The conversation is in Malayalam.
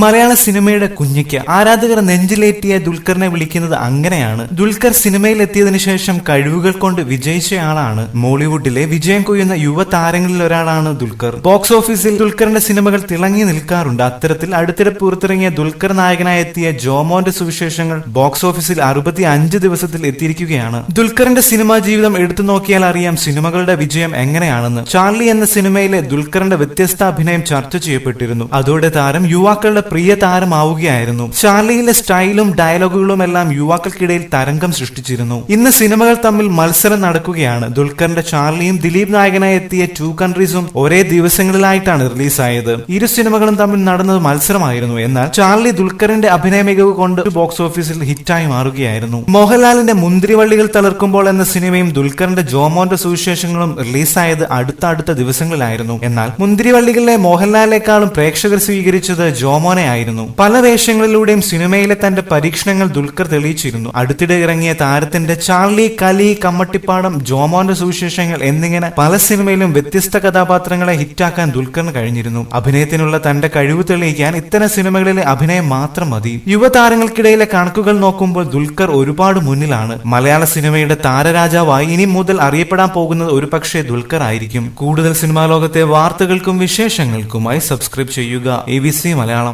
മലയാള സിനിമയുടെ കുഞ്ഞിക്ക് ആരാധകർ നെഞ്ചിലേറ്റിയ ദുൽഖറിനെ വിളിക്കുന്നത് അങ്ങനെയാണ്. ദുൽഖർ സിനിമയിൽ എത്തിയതിനു ശേഷം കഴിവുകൾ കൊണ്ട് വിജയിച്ചയാളാണ് മോളിവുഡിലെ വിജയം കൊയ്യുന്ന യുവ താരങ്ങളിൽ ഒരാളാണ് ദുൽഖർ. ബോക്സ് ഓഫീസിൽ ദുൽഖറിന്റെ സിനിമകൾ തിളങ്ങി നിൽക്കാറുണ്ട്. അത്തരത്തിൽ അടുത്തിടെ പുറത്തിറങ്ങിയ ദുൽഖർ നായകനായി എത്തിയ ജോമോന്റെ സുവിശേഷങ്ങൾ ബോക്സ് ഓഫീസിൽ അറുപത്തി അഞ്ച് ദിവസത്തിൽ എത്തിയിരിക്കുകയാണ്. ദുൽഖറിന്റെ സിനിമാ ജീവിതം എടുത്തു നോക്കിയാൽ അറിയാം സിനിമകളുടെ വിജയം എങ്ങനെയാണെന്ന്. ചാർലി എന്ന സിനിമയിലെ ദുൽഖറിന്റെ വ്യത്യസ്ത അഭിനയം ചർച്ച ചെയ്യപ്പെട്ടിരുന്നു. അതോടെ താരം യുവാക്കളുടെ പ്രിയ താരമാവുകയായിരുന്നു ചാർലിയിലെ സ്റ്റൈലും ഡയലോഗുകളും എല്ലാം യുവാക്കൾക്കിടയിൽ തരംഗം സൃഷ്ടിച്ചിരുന്നു. ഇന്ന് സിനിമകൾ തമ്മിൽ മത്സരം നടക്കുകയാണ്. ദുൽഖറിന്റെ ചാർലിയും ദിലീപ് നായകനായി എത്തിയ ടു കൺട്രീസും ഒരേ ദിവസങ്ങളിലായിട്ടാണ് റിലീസായത്. ഇരു സിനിമകളും തമ്മിൽ നടന്നത് മത്സരമായിരുന്നു. എന്നാൽ ചാർലി ദുൽഖറിന്റെ അഭിനയ മികവ് കൊണ്ട് ബോക്സ് ഓഫീസിൽ ഹിറ്റായി മാറുകയായിരുന്നു. മോഹൻലാലിന്റെ മുന്തിരിവള്ളികൾ തളർക്കുമ്പോൾ എന്ന സിനിമയും ദുൽഖറിന്റെ ജോമോന്റെ സുവിശേഷങ്ങളും റിലീസായത് അടുത്ത അടുത്ത ദിവസങ്ങളിലായിരുന്നു. എന്നാൽ മുന്തിരിവള്ളികളിലെ മോഹൻലാലിനേക്കാളും പ്രേക്ഷകർ സ്വീകരിച്ചത് ജോമോനെ ആയിരുന്നു പല വേഷങ്ങളിലൂടെയും സിനിമയിലെ തന്റെ പരീക്ഷണങ്ങൾ ദുൽഖർ തെളിയിച്ചിരുന്നു. അടുത്തിടെ ഇറങ്ങിയ താരത്തിന്റെ ചാർലി കലി കമ്മട്ടിപ്പാടം ജോമോന്റെ സുവിശേഷങ്ങൾ എന്നിങ്ങനെ പല സിനിമയിലും വ്യത്യസ്ത കഥാപാത്രങ്ങളെ ഹിറ്റാക്കാൻ ദുൽഖറിന് കഴിഞ്ഞിരുന്നു. അഭിനയത്തിനുള്ള തന്റെ കഴിവ് തെളിയിക്കാൻ ഇത്തരം സിനിമകളിലെ അഭിനയം മാത്രം മതി. യുവതാരങ്ങൾക്കിടയിലെ കണക്കുകൾ നോക്കുമ്പോൾ ദുൽഖർ ഒരുപാട് മുന്നിലാണ്. മലയാള സിനിമയുടെ താരരാജാവായി ഇനി മുതൽ അറിയപ്പെടാൻ പോകുന്നത് ഒരുപക്ഷെ ദുൽഖർ ആയിരിക്കും. കൂടുതൽ സിനിമാ ലോകത്തെ വാർത്തകൾക്കും വിശേഷങ്ങൾക്കുമായി സബ്സ്ക്രൈബ് ചെയ്യുക. എ മലയാളം.